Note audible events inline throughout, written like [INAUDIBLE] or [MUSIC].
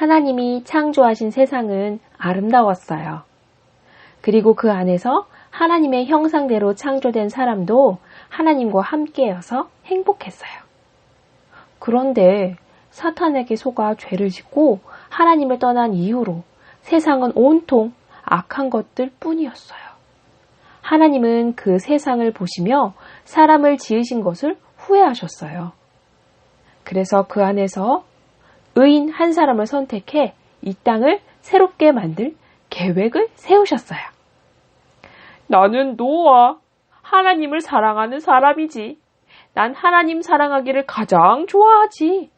하나님이 창조하신 세상은 아름다웠어요. 그리고 그 안에서 하나님의 형상대로 창조된 사람도 하나님과 함께여서 행복했어요. 그런데 사탄에게 속아 죄를 짓고 하나님을 떠난 이후로 세상은 온통 악한 것들 뿐이었어요. 하나님은 그 세상을 보시며 사람을 지으신 것을 후회하셨어요. 그래서 그 안에서 의인 한 사람을 선택해 이 땅을 새롭게 만들 계획을 세우셨어요. 나는 노아, 하나님을 사랑하는 사람이지. 난 하나님 사랑하기를 가장 좋아하지.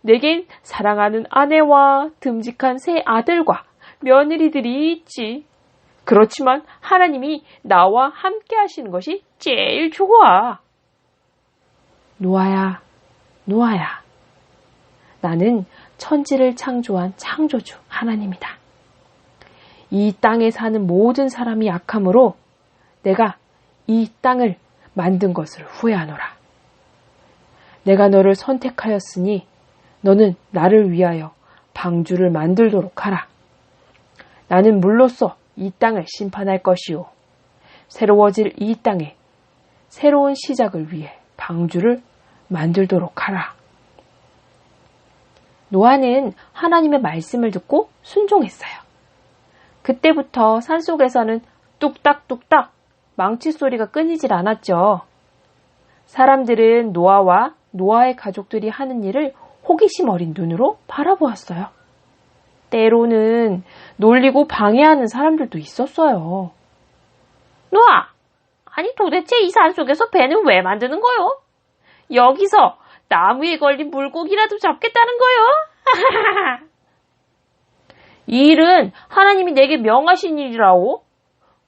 내겐 사랑하는 아내와 듬직한 새 아들과 며느리들이 있지. 그렇지만 하나님이 나와 함께 하시는 것이 제일 좋아. 노아야, 노아야. 나는 천지를 창조한 창조주 하나님이다. 이 땅에 사는 모든 사람이 악함으로 내가 이 땅을 만든 것을 후회하노라. 내가 너를 선택하였으니 너는 나를 위하여 방주를 만들도록 하라. 나는 물로써 이 땅을 심판할 것이요. 새로워질 이 땅에 새로운 시작을 위해 방주를 만들도록 하라. 노아는 하나님의 말씀을 듣고 순종했어요. 그때부터 산속에서는 뚝딱뚝딱 망치 소리가 끊이질 않았죠. 사람들은 노아와 노아의 가족들이 하는 일을 호기심 어린 눈으로 바라보았어요. 때로는 놀리고 방해하는 사람들도 있었어요. 노아! 아니 도대체 이 산속에서 배는 왜 만드는 거요? 여기서 나무에 걸린 물고기라도 잡겠다는 거요? [LAUGHS] 이 일은 하나님이 내게 명하신 일이라오.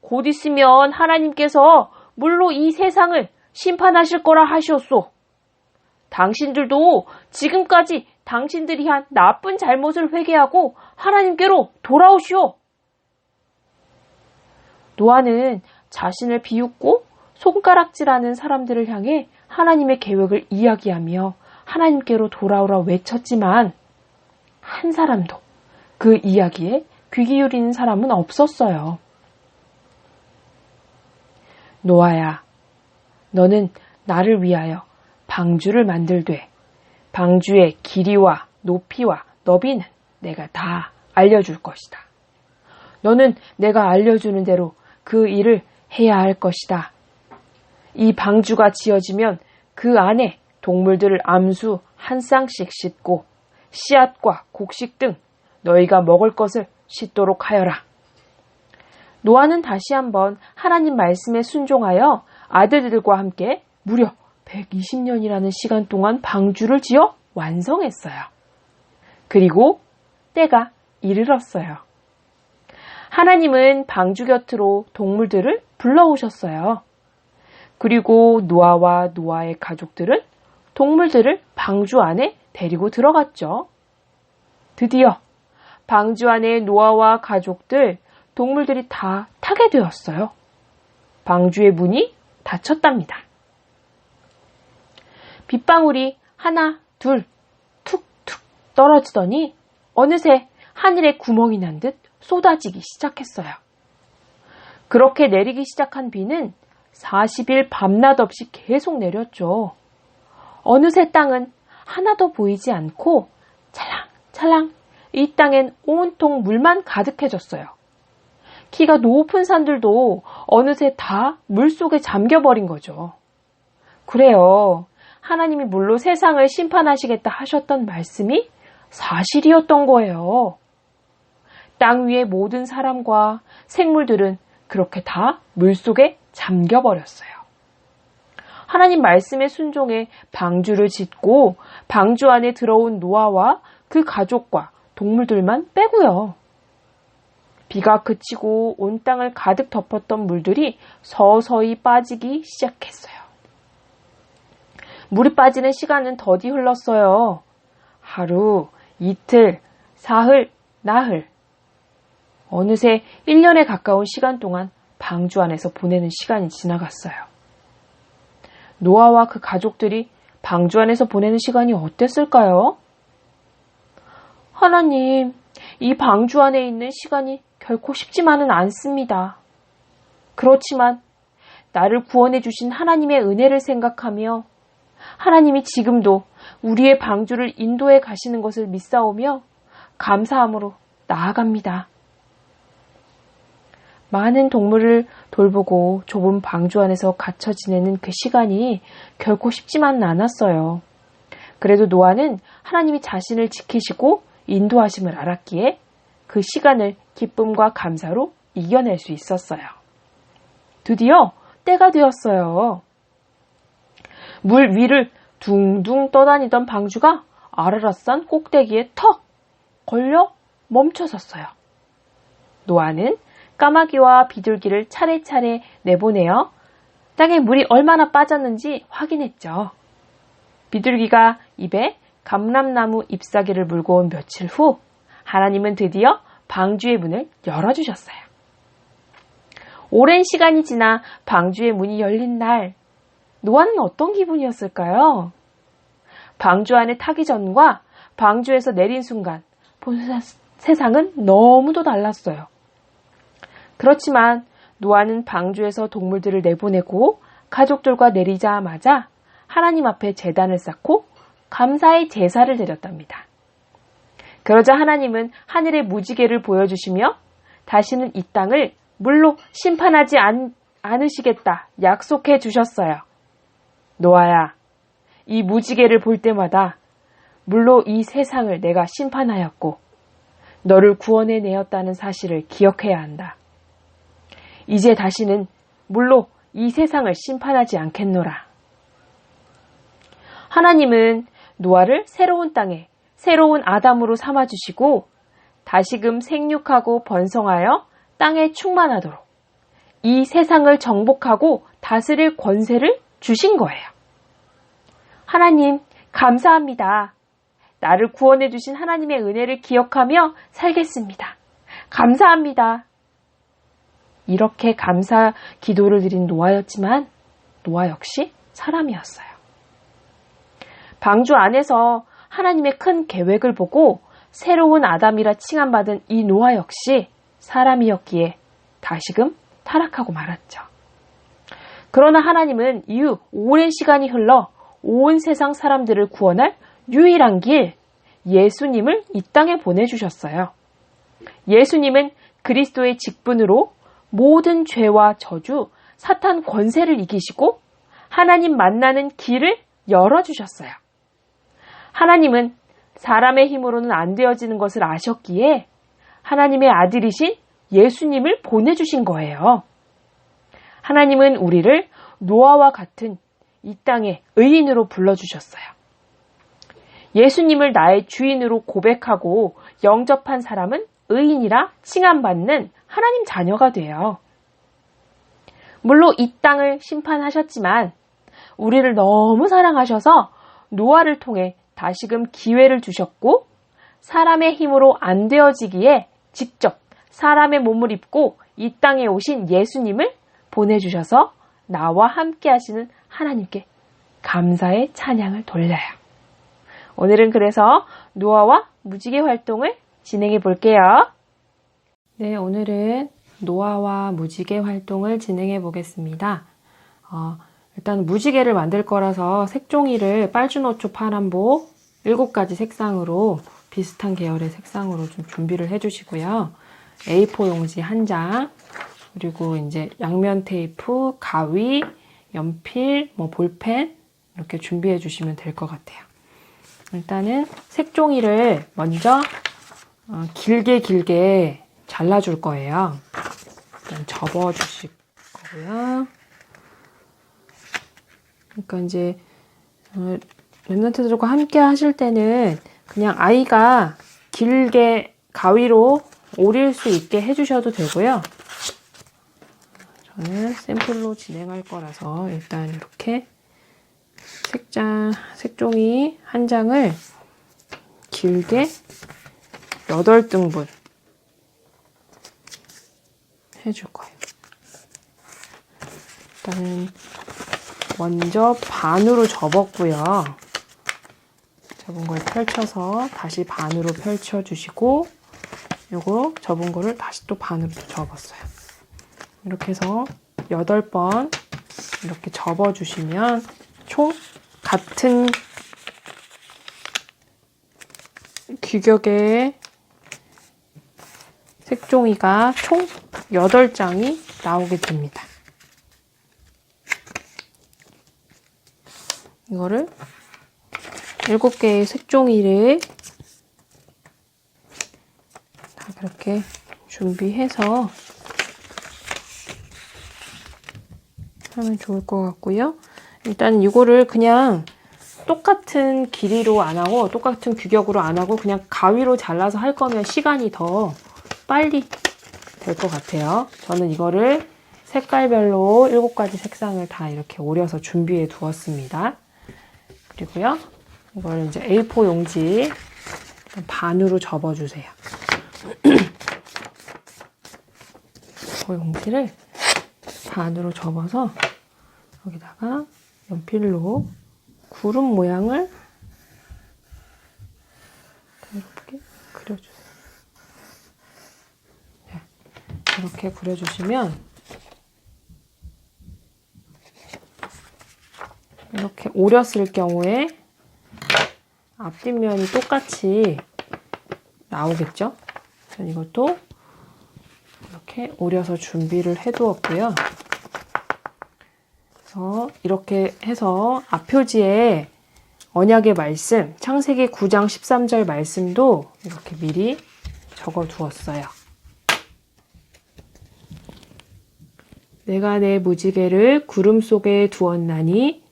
곧 있으면 하나님께서 물로 이 세상을 심판하실 거라 하셨소. 당신들도 지금까지 당신들이 한 나쁜 잘못을 회개하고 하나님께로 돌아오시오. 노아는 자신을 비웃고 손가락질하는 사람들을 향해 하나님의 계획을 이야기하며 하나님께로 돌아오라 외쳤지만 한 사람도 그 이야기에 귀 기울이는 사람은 없었어요. 노아야, 너는 나를 위하여 방주를 만들되 방주의 길이와 높이와 너비는 내가 다 알려줄 것이다. 너는 내가 알려주는 대로 그 일을 해야 할 것이다. 이 방주가 지어지면 그 안에 동물들을 암수 한 쌍씩 싣고 씨앗과 곡식 등 너희가 먹을 것을 싣도록 하여라. 노아는 다시 한번 하나님 말씀에 순종하여 아들들과 함께 무려 120년이라는 시간 동안 방주를 지어 완성했어요. 그리고 때가 이르렀어요. 하나님은 방주 곁으로 동물들을 불러오셨어요. 그리고 노아와 노아의 가족들은 동물들을 방주 안에 데리고 들어갔죠. 드디어 방주 안에 노아와 가족들, 동물들이 다 타게 되었어요. 방주의 문이 닫혔답니다. 빗방울이 하나, 둘, 툭툭 떨어지더니 어느새 하늘에 구멍이 난 듯 쏟아지기 시작했어요. 그렇게 내리기 시작한 비는 40일 밤낮 없이 계속 내렸죠. 어느새 땅은 하나도 보이지 않고 찰랑찰랑 이 땅엔 온통 물만 가득해졌어요. 키가 높은 산들도 어느새 다 물속에 잠겨버린 거죠. 그래요. 하나님이 물로 세상을 심판하시겠다 하셨던 말씀이 사실이었던 거예요. 땅 위의 모든 사람과 생물들은 그렇게 다 물속에 잠겨버렸어요. 하나님 말씀에 순종해 방주를 짓고 방주 안에 들어온 노아와 그 가족과 동물들만 빼고요. 비가 그치고 온 땅을 가득 덮었던 물들이 서서히 빠지기 시작했어요. 물이 빠지는 시간은 더디 흘렀어요. 하루, 이틀, 사흘, 나흘. 어느새 1년에 가까운 시간 동안 방주 안에서 보내는 시간이 지나갔어요. 노아와 그 가족들이 방주 안에서 보내는 시간이 어땠을까요? 하나님, 이 방주 안에 있는 시간이 결코 쉽지만은 않습니다. 그렇지만 나를 구원해 주신 하나님의 은혜를 생각하며 하나님이 지금도 우리의 방주를 인도해 가시는 것을 믿사오며 감사함으로 나아갑니다. 많은 동물을 돌보고 좁은 방주 안에서 갇혀 지내는 그 시간이 결코 쉽지만은 않았어요. 그래도 노아는 하나님이 자신을 지키시고 인도하심을 알았기에 그 시간을 기쁨과 감사로 이겨낼 수 있었어요. 드디어 때가 되었어요. 물 위를 둥둥 떠다니던 방주가 아라라산 꼭대기에 턱 걸려 멈춰섰어요. 노아는 까마귀와 비둘기를 차례차례 내보내어 땅에 물이 얼마나 빠졌는지 확인했죠. 비둘기가 입에 감람나무 잎사귀를 물고 온 며칠 후 하나님은 드디어 방주의 문을 열어주셨어요. 오랜 시간이 지나 방주의 문이 열린 날 노아는 어떤 기분이었을까요? 방주 안에 타기 전과 방주에서 내린 순간 본 세상은 너무도 달랐어요. 그렇지만 노아는 방주에서 동물들을 내보내고 가족들과 내리자마자 하나님 앞에 재단을 쌓고 감사의 제사를 드렸답니다. 그러자 하나님은 하늘의 무지개를 보여주시며 다시는 이 땅을 물로 심판하지 않, 않으시겠다 약속해 주셨어요. 노아야, 이 무지개를 볼 때마다 물로 이 세상을 내가 심판하였고 너를 구원해 내었다는 사실을 기억해야 한다. 이제 다시는 물로 이 세상을 심판하지 않겠노라. 하나님은 노아를 새로운 땅에 새로운 아담으로 삼아주시고 다시금 생육하고 번성하여 땅에 충만하도록 이 세상을 정복하고 다스릴 권세를 주신 거예요. 하나님, 감사합니다. 나를 구원해 주신 하나님의 은혜를 기억하며 살겠습니다. 감사합니다. 이렇게 감사 기도를 드린 노아였지만 노아 역시 사람이었어요. 방주 안에서 하나님의 큰 계획을 보고 새로운 아담이라 칭함받은 이 노아 역시 사람이었기에 다시금 타락하고 말았죠. 그러나 하나님은 이후 오랜 시간이 흘러 온 세상 사람들을 구원할 유일한 길, 예수님을 이 땅에 보내주셨어요. 예수님은 그리스도의 직분으로 모든 죄와 저주, 사탄 권세를 이기시고 하나님 만나는 길을 열어주셨어요. 하나님은 사람의 힘으로는 안 되어지는 것을 아셨기에 하나님의 아들이신 예수님을 보내주신 거예요. 하나님은 우리를 노아와 같은 이 땅의 의인으로 불러주셨어요. 예수님을 나의 주인으로 고백하고 영접한 사람은 의인이라 칭함받는 하나님 자녀가 돼요. 물론 이 땅을 심판하셨지만 우리를 너무 사랑하셔서 노아를 통해 다시금 기회를 주셨고 사람의 힘으로 안 되어지기에 직접 사람의 몸을 입고 이 땅에 오신 예수님을 보내주셔서 나와 함께 하시는 하나님께 감사의 찬양을 돌려요. 오늘은 그래서 노아와 무지개 활동을 진행해 볼게요. 네, 오늘은 노아와 무지개 활동을 진행해 보겠습니다. 어, 일단 무지개를 만들 거라서 색종이를 빨주노초 파란보 7가지 색상으로 비슷한 계열의 색상으로 좀 준비를 해 주시고요. A4 용지 한 장, 그리고 이제 양면 테이프, 가위, 연필, 뭐 볼펜 이렇게 준비해 주시면 될 것 같아요. 일단은 색종이를 먼저 어, 길게 길게 잘라줄 거예요. 일단 접어 주실 거고요. 그러니까 이제 어, 랩런트들과 함께 하실 때는 그냥 아이가 길게 가위로 오릴 수 있게 해주셔도 되고요. 저는 샘플로 진행할 거라서 일단 이렇게 색장, 색종이 한 장을 길게 8등분 해줄 거예요. 일단은 먼저 반으로 접었고요. 자, 접은 걸 펼쳐서 다시 반으로 펼쳐주시고 요거 접은 거를 다시 또 반으로 또 접었어요. 이렇게 해서 8번 이렇게 접어주시면 총 같은 규격의 색종이가 총 8장이 나오게 됩니다. 이거를 7개의 색종이를 다 그렇게 준비해서 하면 좋을 것 같고요. 일단 이거를 그냥 똑같은 길이로 안 하고 똑같은 규격으로 안 하고 그냥 가위로 잘라서 할 거면 시간이 더 빨리 될 것 같아요. 저는 이거를 색깔별로 7가지 색상을 다 이렇게 오려서 준비해 두었습니다. 그리고요. 이걸 이제 A4 용지 반으로 접어주세요. [CLEARS THROAT] 그 용지를 반으로 접어서 여기다가 연필로 구름 모양을 이렇게 그려주세요. 네, 이렇게 그려주시면 이렇게 오렸을 경우에 앞뒷면이 똑같이 나오겠죠? 전 이것도 이렇게 오려서 준비를 해두었고요. 그래서 이렇게 해서 앞표지에 언약의 말씀, 창세기 9장 13절 말씀도 이렇게 미리 적어 두었어요. 내가 내 무지개를 구름 속에 두었나니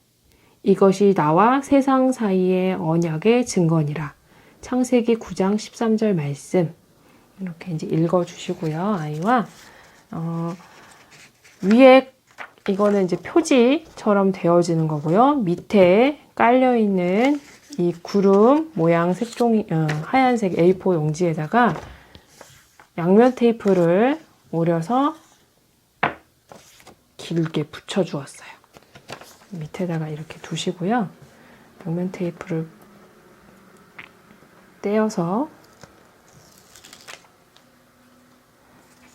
이것이 나와 세상 사이의 언약의 증거니라. 창세기 9장 13절 말씀. 이렇게 이제 읽어 주시고요. 아이와 어, 위에 이거는 이제 표지처럼 되어지는 거고요. 밑에 깔려 있는 이 구름 모양 색종이 어, 하얀색 A4 용지에다가 양면 테이프를 오려서 길게 붙여 주었어요. 밑에다가 이렇게 두시고요. 양면 테이프를 떼어서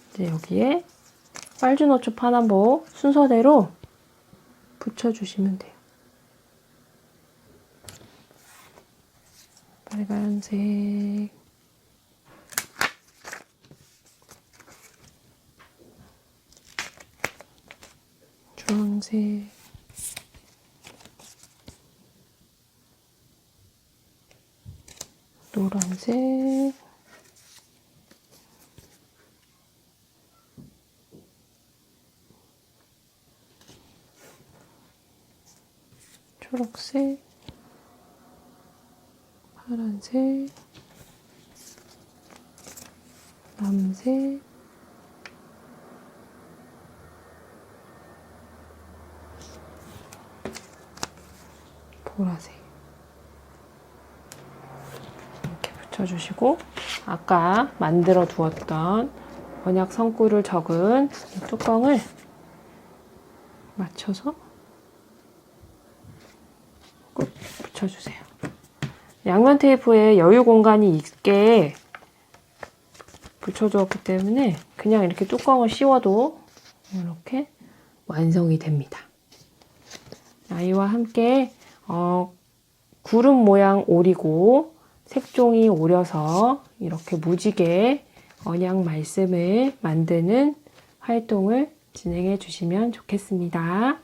이제 여기에 빨주노초 파남보 순서대로 붙여주시면 돼요. 빨간색, 주황색, 노란색, 초록색, 파란색, 남색, 보라색. 이렇게 붙여주시고, 아까 만들어 두었던 언약 성구를 적은 이 뚜껑을 맞춰서 꾹 붙여주세요. 양면 테이프에 여유 공간이 있게 붙여주었기 때문에 그냥 이렇게 뚜껑을 씌워도 이렇게 완성이 됩니다. 아이와 함께 어, 구름 모양 오리고 색종이 오려서 이렇게 무지개 언양 말씀을 만드는 활동을 진행해 주시면 좋겠습니다.